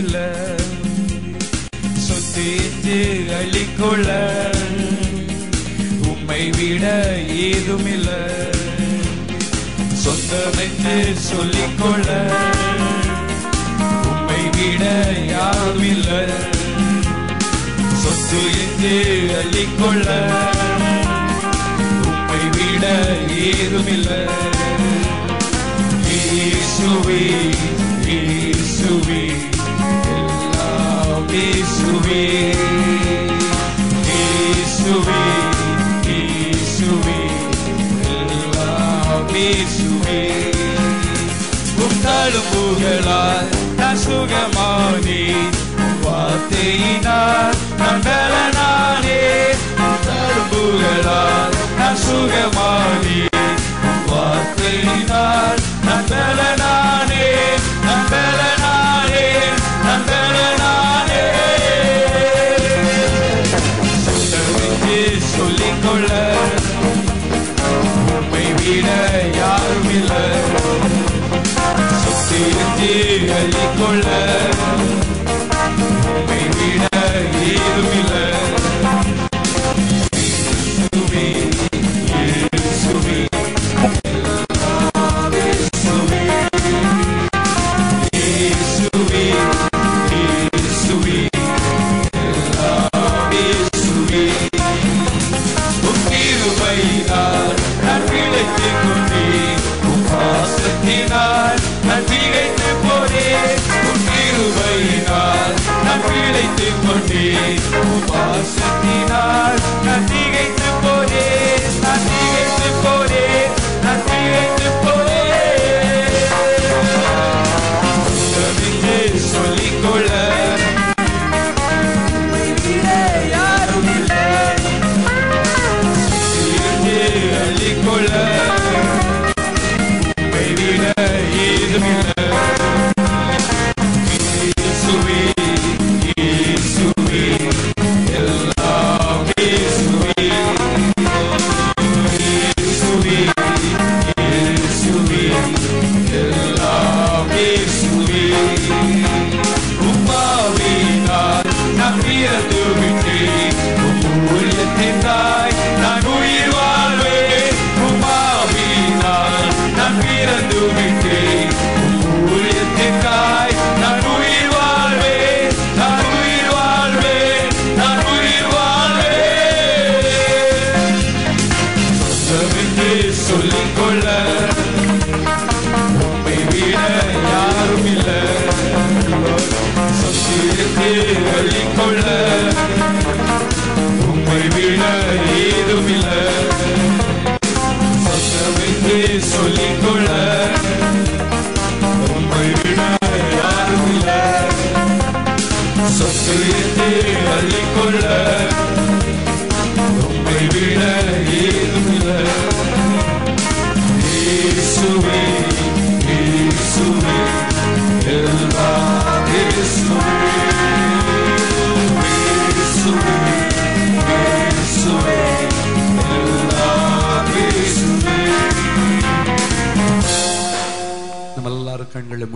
இல்ல சொத்து அழிக்கொள்ள உம்மை விட ஏதும் இல்ல சொந்தம் சொல்லிக்கொள்ள உம்மை விட யாரும் இல்ல சொத்து என்று அள்ளிக்கொள்ள உம்மை விட ஏதும் இல்ல Yeshuvi, Yeshuvi, Yeshuvi, Elam Yeshuvi. Uptal mugelai, tashugamani, vateina. பாசத்தினால் நான் திகைத்துப் போனேன். உன் கிருபையினால் நான் பிழைத்துக் கொண்டேன். உம் பாசத்தினால் நான் திகைத்துப் சொத்திருந்து அள்ளிக்கொள்ள உம்மை விட ஏதும் இல்லை சொந்தமென்று சொல்லிக்கொள்ள. உம்மை விட யாரும் இல்லை சொத்திருந்து அள்ளிக்கொள்ள. உம்மை விட ஏதும் இல்லை இயேசுவே இயேசுவே எல்லாம் இயேசுவே இயேசுவே. കണ്ണുകളെ